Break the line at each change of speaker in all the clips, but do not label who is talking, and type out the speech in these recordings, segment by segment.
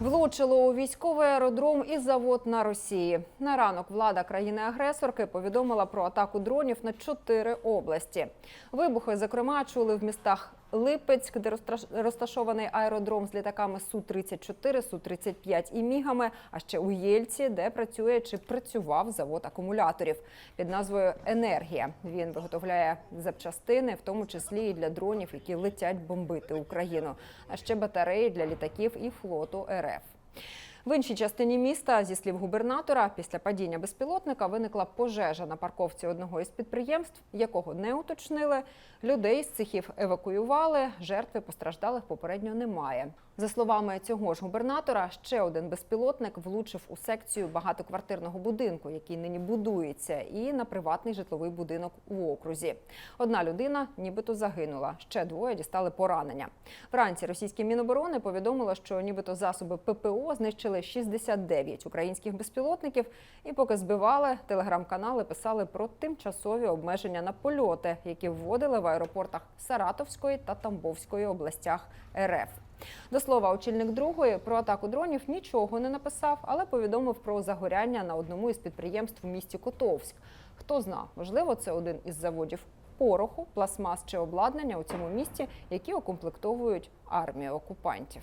Влучило у військовий аеродром і завод на Росії. На ранок влада країни-агресорки повідомила про атаку дронів на чотири області. Вибухи, зокрема, чули в містах Липецьк, де розташ- розташований аеродром з літаками Су-34, Су-35 і мігами, а ще у Єльці, де працює чи працював завод акумуляторів під назвою Енергія. Він виготовляє запчастини, в тому числі і для дронів, які летять бомбити Україну, а ще батареї для літаків і флоту РФ. paragraph. В іншій частині міста, зі слів губернатора, після падіння безпілотника виникла пожежа на парковці одного із підприємств, якого не уточнили. Людей з цехів евакуювали. Жертви постраждалих попередньо немає. За словами цього ж губернатора, ще один безпілотник влучив у секцію багатоквартирного будинку, який нині будується, і на приватний житловий будинок у окрузі. Одна людина нібито загинула. Ще двоє дістали поранення. Вранці російське міноборони повідомило, що нібито засоби ППО знищили 69 українських безпілотників. І поки збивали, телеграм-канали писали про тимчасові обмеження на польоти, які вводили в аеропортах Саратовської та Тамбовської областях РФ. До слова, очільник другої про атаку дронів нічого не написав, але повідомив про загоряння на одному із підприємств у місті Котовськ. Хто зна, можливо, це один із заводів пороху, пластмас чи обладнання у цьому місті, які укомплектовують армію окупантів.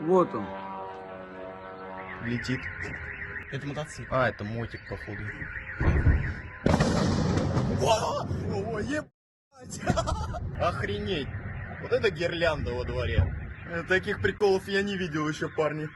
Вот он.
Летит.
Это мотоцикл.
А, это мотик, походу.
О, ебать!
Охренеть! Вот это гирлянда во дворе.
Таких приколов я не видел еще, парни.